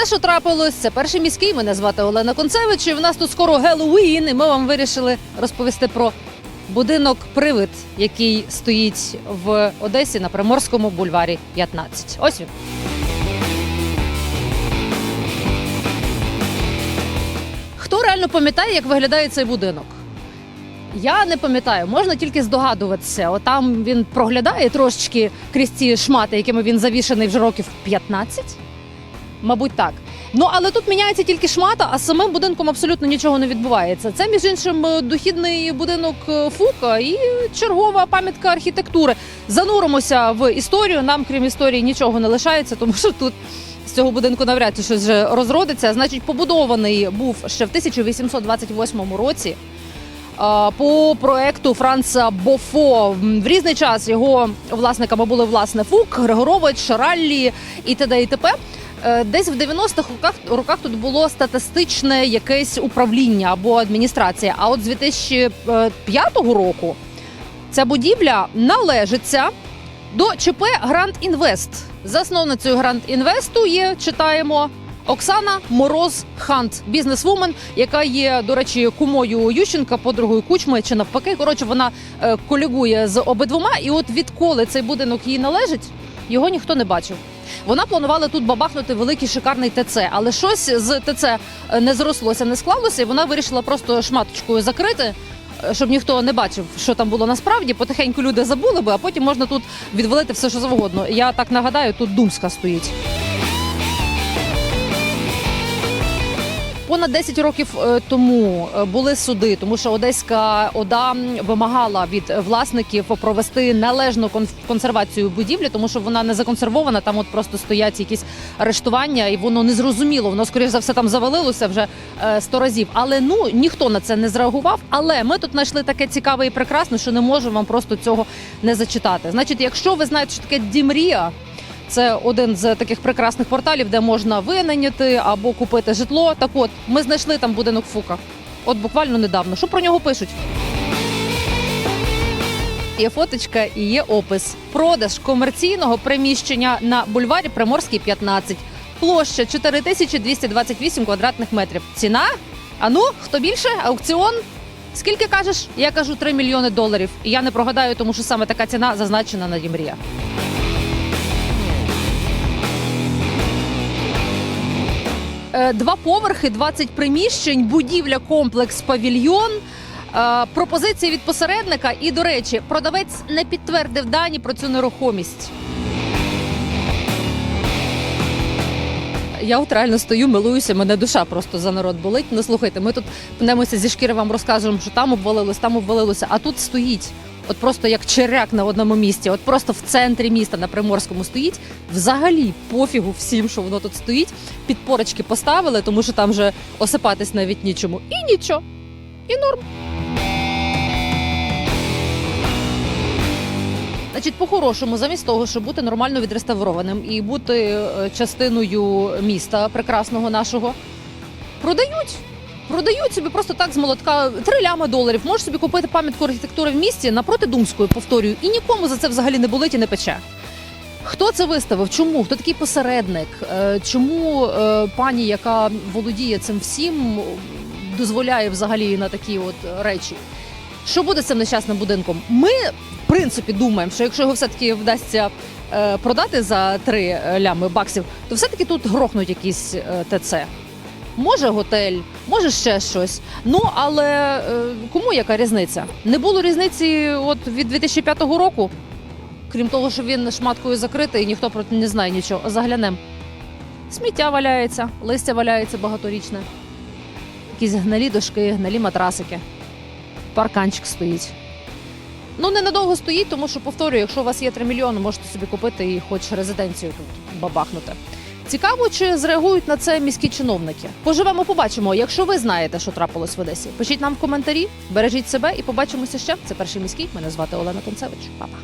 все, що трапилось, це перший міський. Мене звати Олена Концевич. І в нас тут скоро Геловін, і ми вам вирішили розповісти про будинок Привид, який стоїть в Одесі на Приморському бульварі 15. Ось він. Хто реально пам'ятає, як виглядає цей будинок? Я не пам'ятаю, можна тільки здогадуватися. Отам він проглядає трошечки крізь ці шмати, якими він завішаний вже років 15. Мабуть, так. Ну але тут міняється тільки шмата, а самим будинком абсолютно нічого не відбувається. Це між іншим е, дохідний будинок е, Фука і чергова пам'ятка архітектури. Зануримося в історію. Нам, крім історії, нічого не лишається, тому що тут з цього будинку навряд чи щось вже розродиться. Значить, побудований був ще в 1828 році. е, По проекту Франца Бофо в різний час його власниками були власне Фук, Григорович, Шараллі і т.д. і т.п. Е, Десь в 90-х роках, роках тут було статистичне якесь управління або адміністрація. А от з 2005 року ця будівля належиться до ЧП Гранд Інвест. Засновницею Гранд Інвесту є читаємо. Оксана Мороз Хант, бізнесвумен, яка є, до речі, кумою Ющенка, подругою Кучми чи навпаки. Коротше, вона е, колегує з обидвома. І от відколи цей будинок їй належить, його ніхто не бачив. Вона планувала тут бабахнути великий шикарний ТЦ, але щось з ТЦ не зрослося, не склалося, і вона вирішила просто шматочкою закрити. е, Щоб ніхто не бачив, що там було насправді, потихеньку люди забули би, а потім можна тут відвалити все, що завгодно. Я так нагадаю, тут Думська стоїть. Понад 10 років е, тому е, були суди, тому що Одеська ОДА вимагала від власників провести належну кон- консервацію будівлі, тому що вона не законсервована. Там от просто стоять якісь арештування, і воно не зрозуміло. Воно скоріш за все там завалилося вже е, сто разів. Але ну ніхто на це не зреагував. Але ми тут знайшли таке цікаве і прекрасне, що не можемо вам просто цього не зачитати. Значить, якщо ви знаєте, що таке Дімрія. Це один з таких прекрасних порталів, де можна винайняти або купити житло. Так от, ми знайшли там будинок Фука. От буквально недавно. Що про нього пишуть? Є фоточка і є опис. Продаж комерційного приміщення на бульварі Приморський 15. Площа 4228 квадратних метрів. Ціна? А ну, хто більше? Аукціон? Скільки кажеш? Я кажу 3 мільйони доларів. І я не прогадаю, тому що саме така ціна зазначена на Дімрія. Два поверхи, 20 приміщень, будівля, комплекс, павільйон. Е, Пропозиції від посередника. І, до речі, продавець не підтвердив дані про цю нерухомість. Я от реально стою, милуюся, мене душа просто за народ болить. Ну слухайте, ми тут пнемося зі шкіри, вам розкажемо, що там обвалилось, там обвалилося, а тут стоїть. От просто як черяк на одному місці, от просто в центрі міста на Приморському стоїть. Взагалі пофігу всім, що воно тут стоїть. Підпорочки поставили, тому що там вже осипатись навіть нічому. І нічого. І норм. Значить, по-хорошому, замість того, щоб бути нормально відреставрованим і бути е, частиною міста прекрасного нашого, продають. Продають собі просто так з молотка три лями доларів. Можеш собі купити пам'ятку архітектури в місті напроти Думської, повторюю, і нікому за це взагалі не болить і не пече. Хто це виставив? Чому? Хто такий посередник? Е, Чому е, пані, яка володіє цим всім, дозволяє взагалі на такі от речі? Що буде з цим нещасним будинком? Ми, в принципі, думаємо, що якщо його все-таки вдасться е, продати за три лями баксів, то все-таки тут грохнуть якісь ТЦ. Може готель, може ще щось. Ну але е, кому яка різниця? Не було різниці от від 2005 року. Крім того, що він шматкою закритий, ніхто про це не знає нічого. Заглянем. Сміття валяється, листя валяється багаторічне. Якісь гнилі дошки, гнилі матрасики. Парканчик стоїть. Ну, ненадовго стоїть, тому що повторюю, якщо у вас є 3 мільйони, можете собі купити і хоч резиденцію тут бабахнути. Цікаво, чи зреагують на це міські чиновники. Поживемо, побачимо. Якщо ви знаєте, що трапилось в Одесі, пишіть нам в коментарі, бережіть себе і побачимося ще. Це перший міський. Мене звати Олена Концевич. Па-па.